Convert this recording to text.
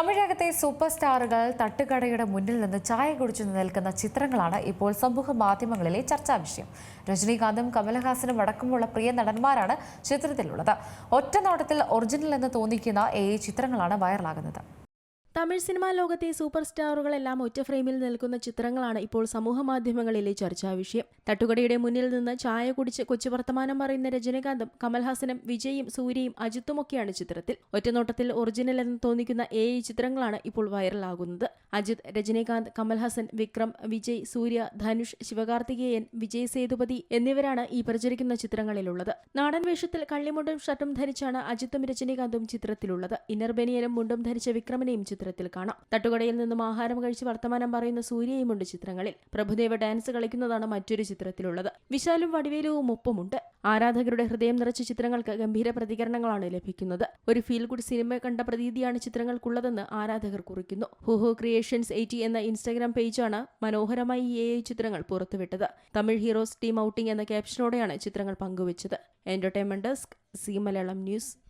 തമിഴകത്തെ super സ്റ്റാറുകൾ തട്ടുകടയുടെ മുന്നിൽ നിന്ന് ചായ കുടിച്ചു നിൽക്കുന്ന ചിത്രങ്ങളാണ് ഇപ്പോൾ സമൂഹ മാധ്യമങ്ങളിലെ ചർച്ചാ വിഷയം. രജനീകാന്തും കമലഹാസനും അടക്കമുള്ള പ്രിയ നടന്മാരാണ് ചിത്രത്തിലുള്ളത്. ഒറ്റനോട്ടത്തിൽ ഒറിജിനൽ എന്ന് തോന്നിക്കുന്ന ഏഴ് ചിത്രങ്ങളാണ് വൈറലാകുന്നത്. തമിഴ് സിനിമാ ലോകത്തെ സൂപ്പർ സ്റ്റാറുകളെല്ലാം ഒറ്റ ഫ്രെയിമിൽ നിൽക്കുന്ന ചിത്രങ്ങളാണ് ഇപ്പോൾ സമൂഹ മാധ്യമങ്ങളിലെ ചർച്ചാ വിഷയം. തട്ടുകടയുടെ മുന്നിൽ നിന്ന് ചായ കുടിച്ച് കൊച്ചു വർത്തമാനം പറയുന്ന രജനീകാന്തും കമൽഹാസനും വിജയും സൂര്യയും അജിത്തുമൊക്കെയാണ് ചിത്രത്തിൽ. ഒറ്റനോട്ടത്തിൽ ഒറിജിനൽ എന്ന് തോന്നിക്കുന്ന എ ചിത്രങ്ങളാണ് ഇപ്പോൾ വൈറലാകുന്നത്. അജിത് രജനീകാന്ത് കമൽഹാസൻ വിക്രം വിജയ് സൂര്യ ധനുഷ് ശിവകാർത്തികേയൻ വിജയ് സേതുപതി എന്നിവരാണ് ഈ പ്രചരിക്കുന്ന ചിത്രങ്ങളിലുള്ളത്. നാടൻ വേഷത്തിൽ കള്ളിമുണ്ടും ഷർട്ടും ധരിച്ചാണ് അജിത്തും രജനീകാന്തും ചിത്രത്തിലുള്ളത്. ഇന്നർ ബനിയനും മുണ്ടും ധരിച്ച വിക്രമനെയും ചിത്രത്തിൽ കാണാം. തട്ടുകടയിൽ നിന്നും ആഹാരം കഴിച്ച് വർത്തമാനം പറയുന്ന സൂര്യയുമുണ്ട് ചിത്രങ്ങളിൽ. പ്രഭുദേവ ഡാൻസ് കളിക്കുന്നതാണ് മറ്റൊരു ചിത്രത്തിലുള്ളത്. വിശാലും വടിവേലുവും ഒപ്പമുണ്ട്. ആരാധകരുടെ ഹൃദയം നിറച്ച ചിത്രങ്ങൾക്ക് ഗംഭീര പ്രതികരണങ്ങളാണ് ലഭിക്കുന്നത്. ഒരു ഫീൽ ഗുഡ് സിനിമ കണ്ട പ്രതീതിയാണ് ചിത്രങ്ങൾക്കുള്ളതെന്ന് ആരാധകർ കുറിക്കുന്നു. ഹുഹു ക്രിയേഷൻസ് എയ്റ്റി എന്ന ഇൻസ്റ്റാഗ്രാം പേജാണ് മനോഹരമായി എ ചിത്രങ്ങൾ പുറത്തുവിട്ടത്. തമിഴ് ഹീറോസ് ടീം ഔട്ടിംഗ് എന്ന ക്യാപ്ഷനോടെയാണ് ചിത്രങ്ങൾ പങ്കുവച്ചത്. Entertainment desk Zee Malayalam news.